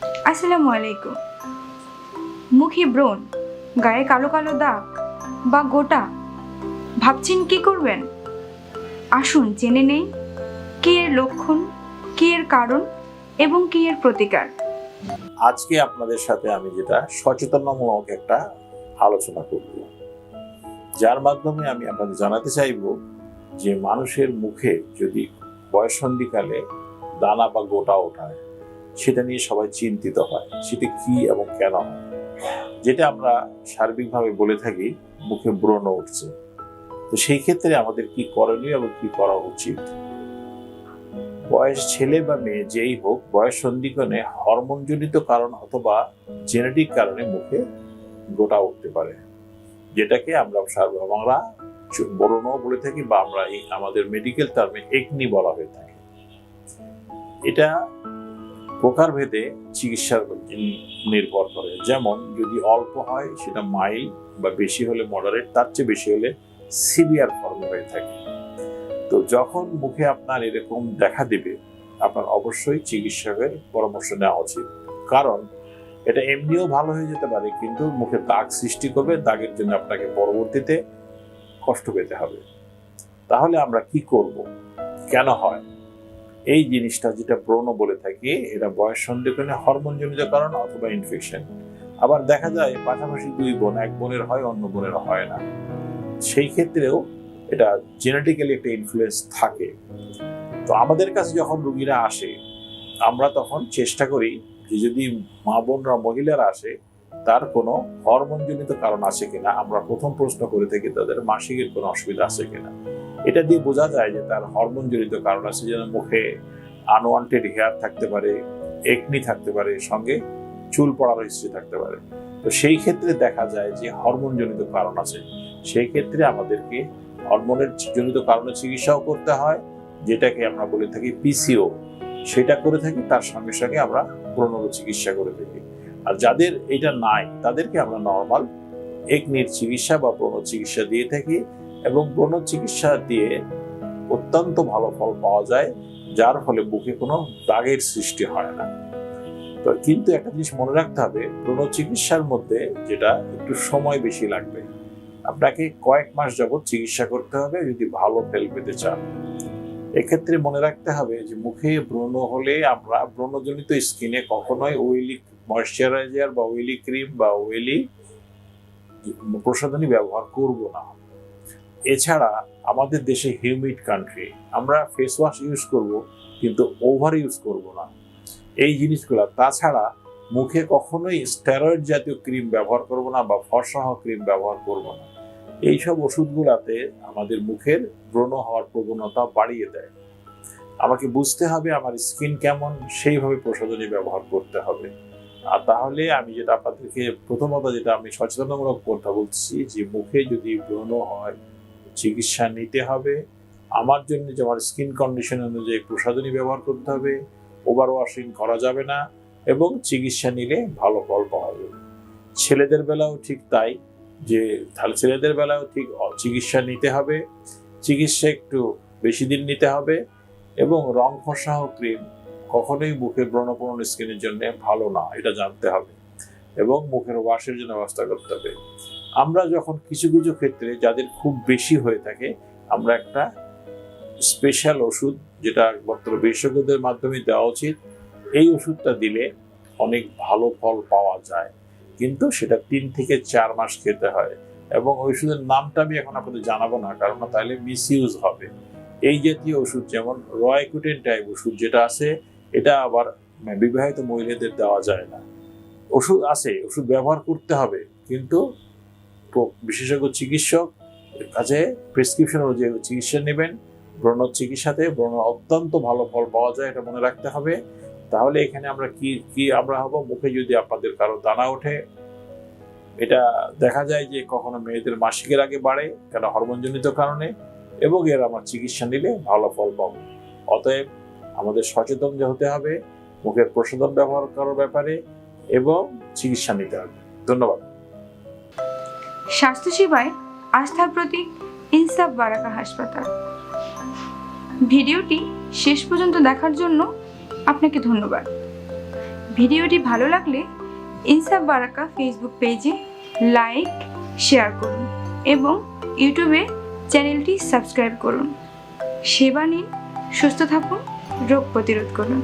আসসালামু আলাইকুম। মুখে ব্রণ, গায়ে কালো কালো দাগ বা গোটা, ভাবছেন কি করবেন? আসুন জেনে নেই কি এর লক্ষণ, কি এর কারণ এবং কি এর প্রতিকার। আজকে আপনাদের সাথে আমি যেটা সচেতনমূলক একটা আলোচনা করব। যার মাধ্যমে আমি আপনাদের জানাতে চাইব যে মানুষের মুখে যদি বয়সন্ধিকালে দানা বা গোটা ওঠায় সেটা নিয়ে সবাই চিন্তিত হয়, সেটা কি এবং কেন যেটা আমরা সার্বিকভাবে বলে থাকি, মুখে ব্রণ উঠছে। তো সেই ক্ষেত্রে আমাদের কি করণীয় এবং কি করা উচিত? বয়স ছেলে বা মেয়ে যেই হোক, বয়স সন্ধিক্ষণে হরমোনজনিত কারণ অথবা জেনেটিক কারণে মুখে গোটা উঠতে পারে। যেটাকে আমরা সার্ব- বাংলা বরণও বলে থাকি বা আমরা আমাদের মেডিকেল টার্মে একনি বলা হয়ে থাকে। এটা প্রকারভেদে চিকিৎসার নির্ভর করে। যেমন, যদি অল্প হয়, সেটা মাইল বা বেশি হলে মডারেট, তার চেয়ে বেশি হলে সিভিয়ার ফর্ম হয়ে থাকে। তো যখন মুখে আপনার এরকম দেখা দেবে, আপনার অবশ্যই চিকিৎসকের পরামর্শ নেওয়া উচিত। কারণ, এটা এমনিও ভালো হয়ে যেতে পারে, কিন্তু মুখে দাগ সৃষ্টি করবে, দাগের জন্য আপনাকে পরবর্তীতে কষ্ট পেতে হবে। তাহলে আমরা কি করব? কেন হয়? এই জিনিসটা যেটা ব্রণ বলে থাকি, এটা বয়স সন্ধিক্ষণে হরমোনজনিত কারণ অথবা ইনফেকশন আবার দেখা যায় পাশাপাশি দুই বোন, এক বোনের হয়, অন্য বোনের হয় না। সেই ক্ষেত্রেও এটা জেনেটিক্যালি একটা ইনফ্লুয়েন্স থাকে। তো আমাদের কাছে যখন রুগীরা আসে, আমরা তখন চেষ্টা করি যে যদি মা বোনরা, মহিলারা আসে, তার কোনো হরমোনজনিত কারণ আছে কিনা, আমরা প্রথম প্রশ্ন করে থাকি তাদের মাসিকের কোনো অসুবিধা আছে কিনা। এটা দিয়ে বোঝা যায় যে তার হরমোন হরমোনজনিত কারণ আছে, যেন মুখে আনওয়ান্টেড হেয়ার থাকতে পারে একনি থাকতে পারে, সঙ্গে চুল পড়ার হিস্ট্রি থাকতে পারে। তো সেই ক্ষেত্রে দেখা যায় যে হরমোনজনিত কারণ আছে। সেই ক্ষেত্রে আমাদেরকে হরমোনের জনিত কারণে চিকিৎসাও করতে হয়, যেটাকে আমরা বলে থাকি পিসিও সেটা করে থাকি, তার সঙ্গে সঙ্গে আমরা পুরনো চিকিৎসা করে থাকি। আর যাদের এটা নাই, তাদেরকে আমরা নর্মাল একনির চিকিৎসা বা ব্রণ চিকিৎসা দিয়ে থাকি। এবং ব্রণ চিকিৎসা দিয়ে অত্যন্ত ভালো ফল পাওয়া যায়, যার ফলে বুকে কোনো দাগের সৃষ্টি হয় না। তো কিন্তু একটা জিনিস মনে রাখতে হবে, ব্রণ চিকিৎসার মধ্যে যেটা একটু সময় বেশি লাগবে। আপনাকে কয়েক মাস যাবত চিকিৎসা করতে হবে যদি ভালো ফেল পেতে চান। এক্ষেত্রে মনে রাখতে হবে যে মুখে ব্রণ হলে আমরা, ব্রণজনিত স্কিনে কখনোই ওয়েলি ময়শ্চারাইজার বা ওয়েলি ক্রিম বা ওয়েলি প্রসাধনী ব্যবহার করব না। এছাড়া আমাদের দেশে হিউমিড কান্ট্রি আমরা ফেস ওয়াশ ইউজ করব, কিন্তু ওভার ইউজ করব না। এই জিনিসগুলো, তাছাড়া মুখে কখনোই স্টেরয়েড জাতীয় ক্রিম ব্যবহার করব না বা ফর্সহ ক্রিম ব্যবহার করব না। এইসব ওষুধগুলাতে আমাদের মুখের ব্রণ হওয়ার প্রবণতা বাড়িয়ে দেয়। আমাকে বুঝতে হবে আমার স্কিন কেমন, সেইভাবে প্রসাধনী ব্যবহার করতে হবে। আর তাহলে আমি যেটা আপনাদেরকে প্রথমত যেটা আমি সচেতনমূলক কথা বলছি, যে মুখে যদি ব্রণ হয় চিকিৎসা নিতে হবে। আমার জন্য যে আমার স্কিন কন্ডিশন অনুযায়ী প্রসাধনী ব্যবহার করতে হবে ওভার ওয়াশিং করা যাবে না এবং চিকিৎসা নিলে ভালো ফল পাওয়া যাবে। ছেলেদের বেলাও ঠিক তাই যে, তাহলে ছেলেদের বেলাও ঠিক চিকিৎসা নিতে হবে। চিকিৎসা একটু বেশি দিন নিতে হবে এবং রং ফসাহ ক্রিম কখনোই মুখের ব্রণপূরণ স্কিনের জন্য ভালো না, এটা জানতে হবে এবং মুখের ওয়াশের জন্য ব্যবস্থা করতে হবে। আমরা যখন কিছু কিছু ক্ষেত্রে যাদের খুব বেশি হয়ে থাকে, আমরা একটা স্পেশাল ওষুধ যেটা একমাত্র বিশেষজ্ঞদের মাধ্যমে দেওয়া উচিত। এই ওষুধটা দিলে অনেক ভালো ফল পাওয়া যায়। কিন্তু সেটা তিন থেকে চার মাস খেতে হয় এবং ওষুধের নামটা আমি এখন আপনাদের জানাব না, কারণ তাহলে মিস ইউজ হবে। এই জাতীয় ওষুধ যেমন রয়কুটেন টাইপ ওষুধ যেটা আছে, এটা আবার বিবাহিত মহিলাদের দেওয়া যায় না। ওষুধ আছে, ওষুধ ব্যবহার করতে হবে, কিন্তু বিশেষজ্ঞ চিকিৎসক কাছে প্রেসক্রিপশন অনুযায়ী চিকিৎসা নেবেন। ব্রণ চিকিৎসাতে ব্রণ অত্যন্ত ভালো ফল পাওয়া যায়, এটা মনে রাখতে হবে। তাহলে এখানে আমরা কি কি আমরা হব? মুখে যদি আপনাদের কারও দানা ওঠে, এটা দেখা যায় যে কখনো মেয়েদের মাসিকের আগে বাড়ে, কেন হরমোনজনিত কারণে, এবং এর আমার চিকিৎসা নিলে ভালো ফল পাবো। অতএব আমাদের সচেতন যে হতে হবে, মুখের প্রসাধন ব্যবহার করার ব্যাপারে, এবং চিকিৎসা নিতে হবে। ধন্যবাদ। স্বাস্থ্যসেবায় আস্থার প্রতীক ইনসাফ বারাকা হাসপাতাল। ভিডিওটি শেষ পর্যন্ত দেখার জন্য আপনাকে ধন্যবাদ। ভিডিওটি ভালো লাগলে ইনসাফ বারাকা ফেসবুক পেজে লাইক, শেয়ার করুন এবং ইউটিউবে চ্যানেলটি সাবস্ক্রাইব করুন। সেবা নিন, সুস্থ থাকুন, রোগ প্রতিরোধ করুন।